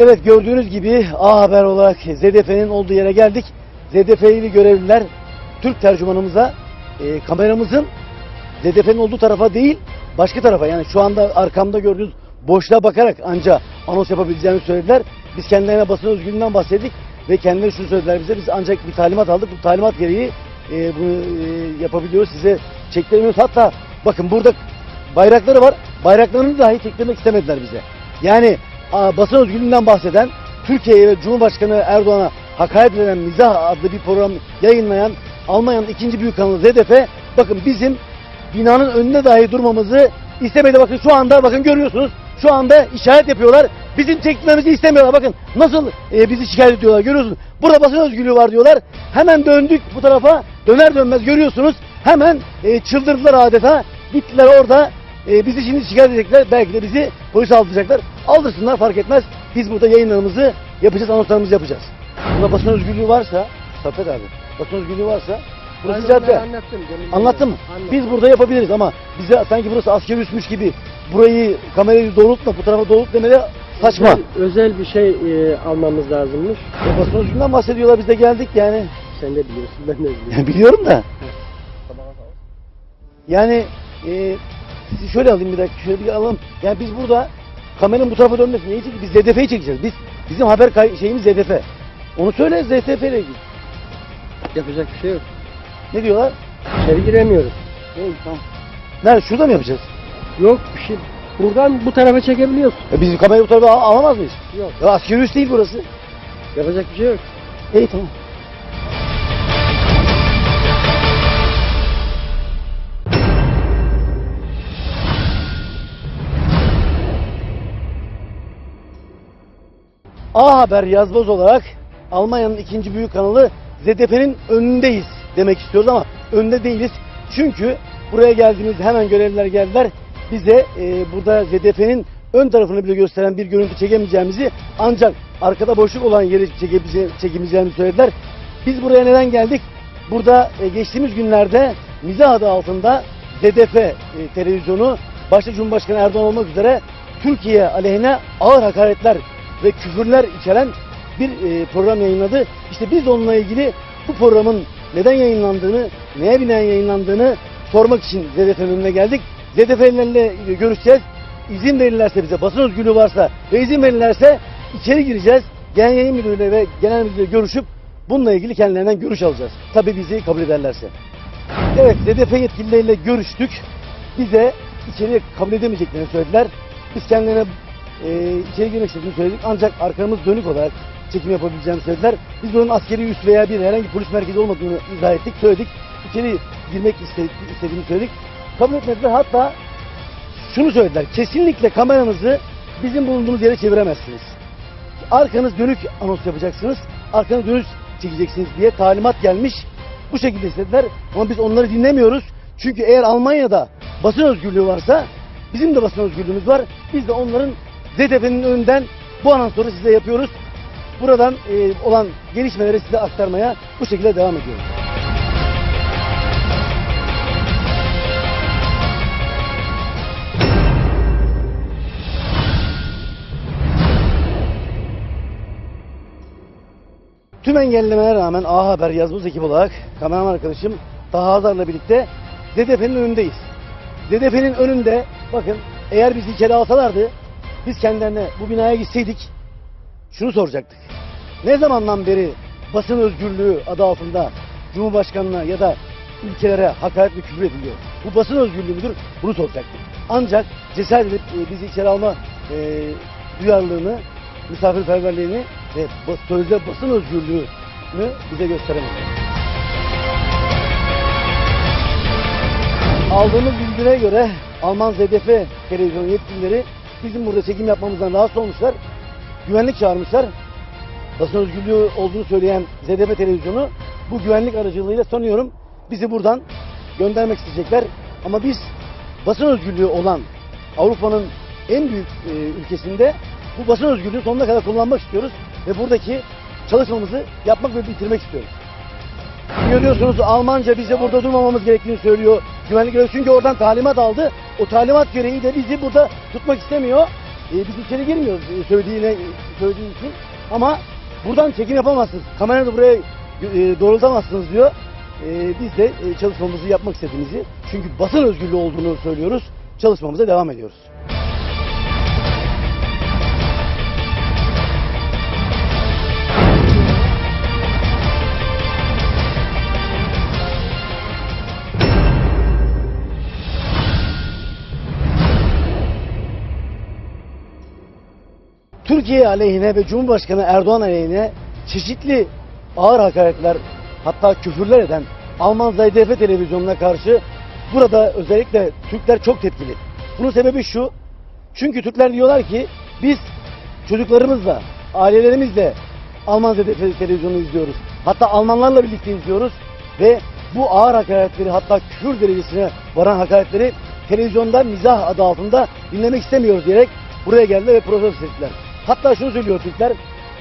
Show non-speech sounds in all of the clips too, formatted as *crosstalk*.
Evet gördüğünüz gibi A Haber olarak ZDF'nin olduğu yere geldik. ZDF'li görevliler Türk tercümanımıza e, kameramızın ZDF'nin olduğu tarafa değil başka tarafa yani şu anda arkamda gördüğünüz boşluğa bakarak anca anons yapabileceğini söylediler. Biz kendilerine basın özgürlüğünden bahsettik ve kendileri şunu söylediler bize biz ancak bir talimat aldık. Bu talimat gereği e, bunu e, yapabiliyoruz size çektiremiyoruz. Hatta bakın burada bayrakları var. Bayraklarını dahi çektirmek istemediler bize. Yani basın özgürlüğünden bahseden Türkiye'ye ve Cumhurbaşkanı Erdoğan'a hakaret eden Mizah adlı bir program yayınlayan Almanya'nın ikinci büyük kanalı ZDF bakın bizim binanın önünde dahi durmamızı istemedi. Bakın şu anda bakın görüyorsunuz şu anda işaret yapıyorlar. Bizim çektirmemizi istemiyorlar. Bakın nasıl e, bizi şikayet ediyorlar görüyorsunuz. Burada basın özgürlüğü var diyorlar. Hemen döndük bu tarafa döner dönmez görüyorsunuz. Hemen e, çıldırdılar adeta. Gittiler orada e, bizi şimdi şikayet edecekler. Belki de bizi polise aldıracaklar. Aldırsınlar fark etmez. Biz burada yayınlarımızı yapacağız, anonslarımızı yapacağız. Burada basın özgürlüğü varsa, Saffet abi, basın özgürlüğü varsa burası Ben cadde. Anlattım. Anlattın mı? Anlattım. Biz burada yapabiliriz ama bize sanki burası askeri üsmüş gibi burayı kamerayı doğrultma, bu tarafa doğrult demeli saçma. Özel, özel bir şey e, almamız lazımmış. Ya basın özgürlüğünden bahsediyorlar biz de geldik yani. Sen de biliyorsun ben de *laughs* biliyorum. Biliyorum da. Yani e, sizi şöyle alayım bir dakika şöyle bir alalım. Yani biz burada kameranın bu tarafa dönmesini iyi ki biz ZDF'yi çekeceğiz. Biz bizim haber kay- şeyimiz ZDF. Onu söyle ZDF ile ilgili. Yapacak bir şey yok. Ne diyorlar? İçeri giremiyoruz. İyi, tamam. Nerede? Şurada mı yapacağız? Yok bir şey. Buradan bu tarafa çekebiliyorsun. E biz kamerayı bu tarafa al- alamaz mıyız? Yok. Ya askeri üs değil burası. Yapacak bir şey yok. İyi tamam. A Haber yazboz olarak Almanya'nın ikinci büyük kanalı ZDF'nin önündeyiz demek istiyoruz ama önde değiliz. Çünkü buraya geldiğimizde hemen görevliler geldiler. Bize e, burada ZDF'nin ön tarafını bile gösteren bir görüntü çekemeyeceğimizi ancak arkada boşluk olan yeri çekemeyeceğimizi söylediler. Biz buraya neden geldik? Burada e, geçtiğimiz günlerde Mizah adı altında ZDF e, televizyonu başta Cumhurbaşkanı Erdoğan olmak üzere Türkiye aleyhine ağır hakaretler ve küfürler içeren bir e, program yayınladı. İşte biz onunla ilgili bu programın neden yayınlandığını, neye binaen yayınlandığını sormak için ZDF'nin önüne geldik. ZDF'lerle görüşeceğiz. İzin verirlerse bize, basın özgürlüğü varsa ve izin verirlerse içeri gireceğiz. Genel yayın müdürüyle ve genel müdürle görüşüp bununla ilgili kendilerinden görüş alacağız. Tabii bizi kabul ederlerse. Evet, ZDF yetkilileriyle görüştük. Bize içeriye kabul edemeyeceklerini söylediler. Biz kendilerine e, içeri girmek istediğini söyledik. Ancak arkamız dönük olarak çekim yapabileceğini söylediler. Biz bunun askeri üs veya bir herhangi polis merkezi olmadığını izah ettik, söyledik. İçeri girmek istediğini söyledik. Kabul etmediler. Hatta şunu söylediler. Kesinlikle kameranızı bizim bulunduğumuz yere çeviremezsiniz. Arkanız dönük anons yapacaksınız. Arkanız dönük çekeceksiniz diye talimat gelmiş. Bu şekilde istediler. Ama biz onları dinlemiyoruz. Çünkü eğer Almanya'da basın özgürlüğü varsa bizim de basın özgürlüğümüz var. Biz de onların ZDF'nin önünden bu anonsu size yapıyoruz. Buradan e, olan gelişmeleri size aktarmaya bu şekilde devam ediyoruz. Tüm engellemelere rağmen A Haber yazmış ekip olarak kameraman arkadaşım Taha Hazar'la birlikte ZDF'nin önündeyiz. ZDF'nin önünde bakın eğer bizi içeri alsalardı biz kendilerine bu binaya gitseydik şunu soracaktık. Ne zamandan beri basın özgürlüğü adı altında Cumhurbaşkanına ya da ülkelere hakaret ve küfür ediliyor? Bu basın özgürlüğü müdür? Bunu soracaktık. Ancak cesaret edip e, bizi içeri alma e, duyarlılığını, misafirperverliğini ve sözde basın özgürlüğünü bize gösteremedi. Aldığımız bilgilere göre Alman ZDF televizyon yetkilileri bizim burada çekim yapmamızdan rahatsız olmuşlar. Güvenlik çağırmışlar. Basın özgürlüğü olduğunu söyleyen ZDF televizyonu bu güvenlik aracılığıyla sanıyorum bizi buradan göndermek isteyecekler. Ama biz basın özgürlüğü olan Avrupa'nın en büyük e, ülkesinde bu basın özgürlüğünü sonuna kadar kullanmak istiyoruz ve buradaki çalışmamızı yapmak ve bitirmek istiyoruz. Görüyorsunuz Almanca bize burada durmamamız gerektiğini söylüyor güvenlik görevlisi çünkü oradan talimat aldı. O talimat gereği de bizi burada tutmak istemiyor. E, biz içeri girmiyoruz e, söylediğine, söylediği için. Ama buradan çekim yapamazsınız. Kamerayı da buraya e, doğrultamazsınız diyor. E, biz de e, çalışmamızı yapmak istediğimizi, çünkü basın özgürlüğü olduğunu söylüyoruz. Çalışmamıza devam ediyoruz. Türkiye aleyhine ve Cumhurbaşkanı Erdoğan aleyhine çeşitli ağır hakaretler hatta küfürler eden Alman ZDF televizyonuna karşı burada özellikle Türkler çok tepkili. Bunun sebebi şu. Çünkü Türkler diyorlar ki biz çocuklarımızla, ailelerimizle Alman ZDF televizyonu izliyoruz. Hatta Almanlarla birlikte izliyoruz ve bu ağır hakaretleri hatta küfür derecesine varan hakaretleri televizyonda mizah adı altında dinlemek istemiyoruz diyerek buraya geldiler ve protesto ettiler. Hatta şunu söylüyor Türkler,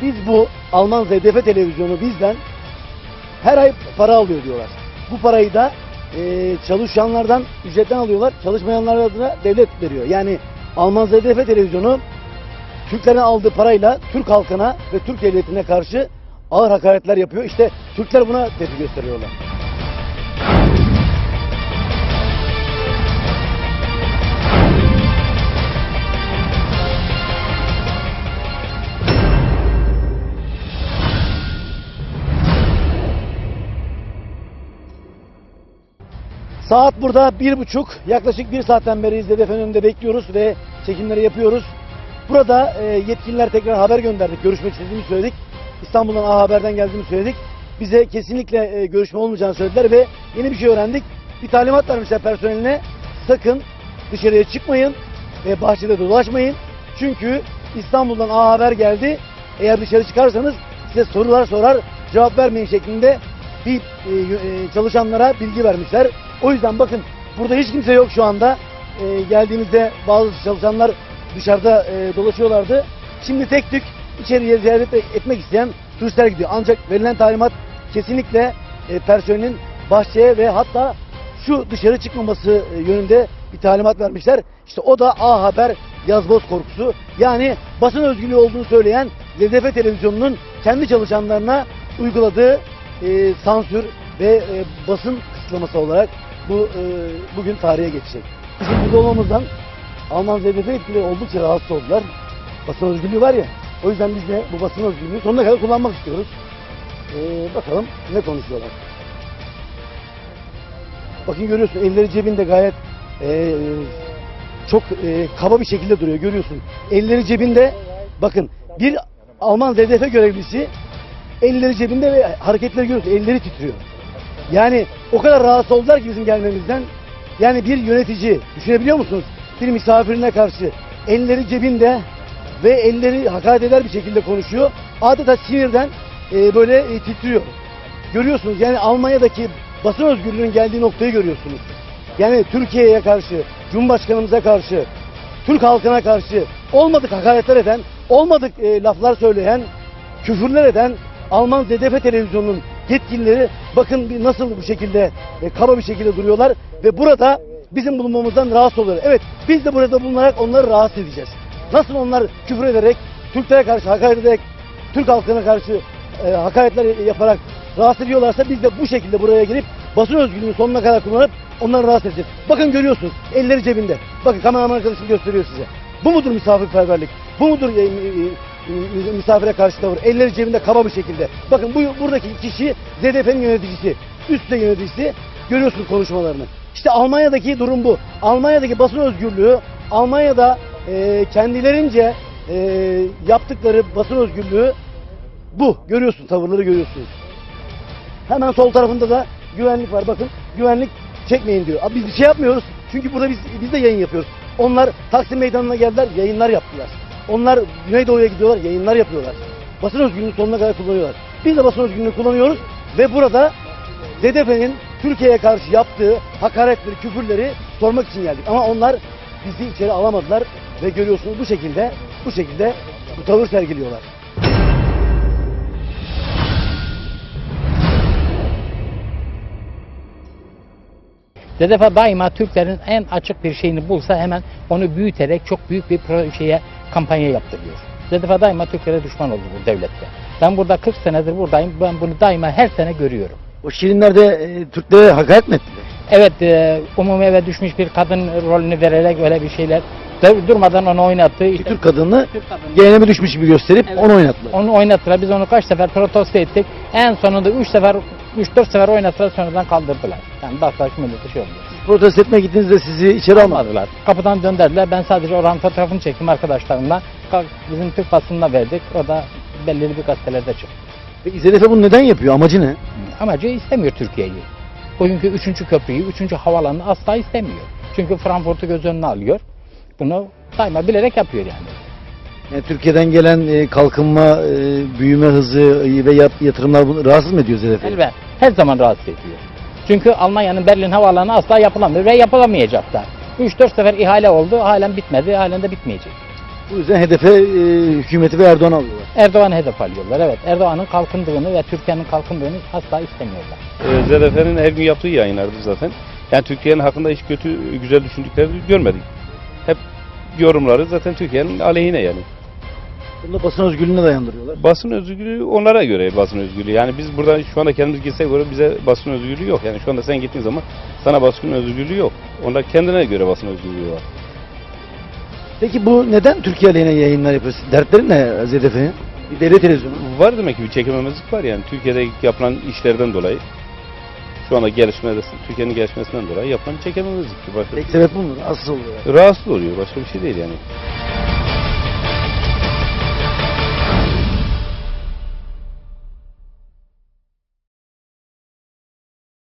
biz bu Alman ZDF televizyonu bizden her ay para alıyor diyorlar. Bu parayı da e, çalışanlardan ücretten alıyorlar, çalışmayanlar adına devlet veriyor. Yani Alman ZDF televizyonu Türklerin aldığı parayla Türk halkına ve Türk devletine karşı ağır hakaretler yapıyor. İşte Türkler buna tepki gösteriyorlar. Saat burada bir buçuk. Yaklaşık bir saatten beri ZDF'nin önünde bekliyoruz ve çekimleri yapıyoruz. Burada e, yetkililer tekrar haber gönderdik. Görüşmek istediğimizi söyledik. İstanbul'dan A Haber'den geldiğini söyledik. Bize kesinlikle e, görüşme olmayacağını söylediler ve yeni bir şey öğrendik. Bir talimat vermişler personeline. Sakın dışarıya çıkmayın ve bahçede dolaşmayın. Çünkü İstanbul'dan A Haber geldi. Eğer dışarı çıkarsanız size sorular sorar, cevap vermeyin şeklinde bir e, e, çalışanlara bilgi vermişler. O yüzden bakın burada hiç kimse yok şu anda. E, geldiğimizde bazı çalışanlar dışarıda e, dolaşıyorlardı. Şimdi tek tük içeriye ziyaret etmek isteyen turistler gidiyor. Ancak verilen talimat kesinlikle e, personelin bahçeye ve hatta şu dışarı çıkmaması e, yönünde bir talimat vermişler. İşte o da A Haber yazboz korkusu. Yani basın özgürlüğü olduğunu söyleyen ZDF televizyonunun kendi çalışanlarına uyguladığı e, sansür ve e, basın kısıtlaması olarak bu e, bugün tarihe geçecek. Bizim burada olmamızdan Alman ZDF yetkilileri oldukça rahatsız oldular. Basın özgürlüğü var ya. O yüzden biz de bu basın özgürlüğünü sonuna kadar kullanmak istiyoruz. E, bakalım ne konuşuyorlar. Bakın görüyorsun elleri cebinde gayet e, çok e, kaba bir şekilde duruyor görüyorsun. Elleri cebinde bakın bir Alman ZDF görevlisi elleri cebinde ve hareketleri görüyorsun elleri titriyor. Yani o kadar rahatsız oldular ki bizim gelmemizden. Yani bir yönetici düşünebiliyor musunuz? Bir misafirine karşı elleri cebinde ve elleri hakaret eder bir şekilde konuşuyor. Adeta sinirden e, böyle e, titriyor. Görüyorsunuz yani Almanya'daki basın özgürlüğünün geldiği noktayı görüyorsunuz. Yani Türkiye'ye karşı, Cumhurbaşkanımıza karşı, Türk halkına karşı olmadık hakaretler eden, olmadık e, laflar söyleyen, küfürler eden Alman ZDF televizyonunun yetkilileri bakın bir nasıl bu şekilde e, kaba bir şekilde duruyorlar ve burada bizim bulunmamızdan rahatsız oluyorlar. Evet biz de burada bulunarak onları rahatsız edeceğiz. Nasıl onlar küfür ederek, Türklere karşı hakaret ederek, Türk halkına karşı e, hakaretler yaparak rahatsız ediyorlarsa biz de bu şekilde buraya gelip basın özgürlüğünü sonuna kadar kullanıp onları rahatsız edeceğiz. Bakın görüyorsunuz elleri cebinde. Bakın kameraman arkadaşım gösteriyor size. Bu mudur misafirperverlik? Bu mudur e, e, misafire karşı tavır? Elleri cebinde kaba bir şekilde. Bakın bu buradaki kişi ZDF'nin yöneticisi. Üst yöneticisi. Görüyorsunuz konuşmalarını. İşte Almanya'daki durum bu. Almanya'daki basın özgürlüğü, Almanya'da e, kendilerince e, yaptıkları basın özgürlüğü bu. Görüyorsun tavırları görüyorsunuz. Hemen sol tarafında da güvenlik var. Bakın güvenlik çekmeyin diyor. Abi biz bir şey yapmıyoruz. Çünkü burada biz biz de yayın yapıyoruz. Onlar Taksim Meydanı'na geldiler, yayınlar yaptılar. Onlar Güneydoğu'ya gidiyorlar, yayınlar yapıyorlar. Basın özgürlüğünü sonuna kadar kullanıyorlar. Biz de basın özgürlüğünü kullanıyoruz ve burada ZDF'nin Türkiye'ye karşı yaptığı hakaretleri, küfürleri sormak için geldik. Ama onlar bizi içeri alamadılar ve görüyorsunuz bu şekilde, bu şekilde bu tavır sergiliyorlar. ZDF daima Türklerin en açık bir şeyini bulsa hemen onu büyüterek çok büyük bir şeye kampanya yaptırıyor. ZDF daima Türkiye'de düşman oldu bu devlette. Ben burada 40 senedir buradayım. Ben bunu daima her sene görüyorum. O şirinlerde e, Türklere hakaret mi ettiler? Evet, e, umumi eve düşmüş bir kadın rolünü vererek öyle bir şeyler de- durmadan onu oynattı. Bir İşte, Türk kadını Türk kadını- geleneğe düşmüş gibi gösterip Evet. onu oynattılar. Onu oynattılar. Biz onu kaç sefer protesto ettik. En sonunda 3 sefer 3-4 sefer oynattılar sonradan kaldırdılar. Yani dakika milleti şey oldu. Protesto etmeye gittiğinizde sizi içeri almadılar. Kapıdan döndürdüler. Ben sadece oranın fotoğrafını çektim arkadaşlarımla. Bizim Türk basınına verdik. O da belirli bir gazetelerde çıktı. Peki ZDF bunu neden yapıyor? Amacı ne? Amacı istemiyor Türkiye'yi. Bugünkü üçüncü köprüyü, üçüncü havalanını asla istemiyor. Çünkü Frankfurt'u göz önüne alıyor. Bunu daima bilerek yapıyor yani. Yani Türkiye'den gelen e, kalkınma, e, büyüme hızı ve yat- yatırımlar bunu rahatsız mı ediyor ZDF'yi? Elbette her zaman rahatsız ediyor. Çünkü Almanya'nın Berlin havaalanı asla yapılamıyor ve yapılamayacak da. 3-4 sefer ihale oldu, halen bitmedi, halen de bitmeyecek. Bu yüzden hedefe e, hükümeti ve Erdoğan alıyorlar. Erdoğan'ı hedef alıyorlar. Evet, Erdoğan'ın kalkındığını ve Türkiye'nin kalkındığını asla istemiyorlar. Ee, ZDF'nin her gün yaptığı yayınlardır zaten. Yani Türkiye'nin hakkında hiç kötü, güzel düşündüklerini görmedik. Hep yorumları zaten Türkiye'nin aleyhine yani. Bunu da basın özgürlüğüne dayandırıyorlar. Basın özgürlüğü onlara göre basın özgürlüğü. Yani biz burada şu anda kendimiz gitsek göre bize basın özgürlüğü yok. Yani şu anda sen gittiğin zaman sana basın özgürlüğü yok. Onlar kendine göre basın özgürlüğü var. Peki bu neden Türkiye aleyhine yayınlar yapıyor? Dertleri ne ZDF'nin? Bir devlet televizyonu. Var demek ki bir çekememezlik var yani. Türkiye'de yapılan işlerden dolayı şu anda gelişmede, Türkiye'nin gelişmesinden dolayı yapılan çekememezlik. Başka Tek sebep bu mu? Asıl oluyor. Rahatsız oluyor. Başka bir şey değil yani.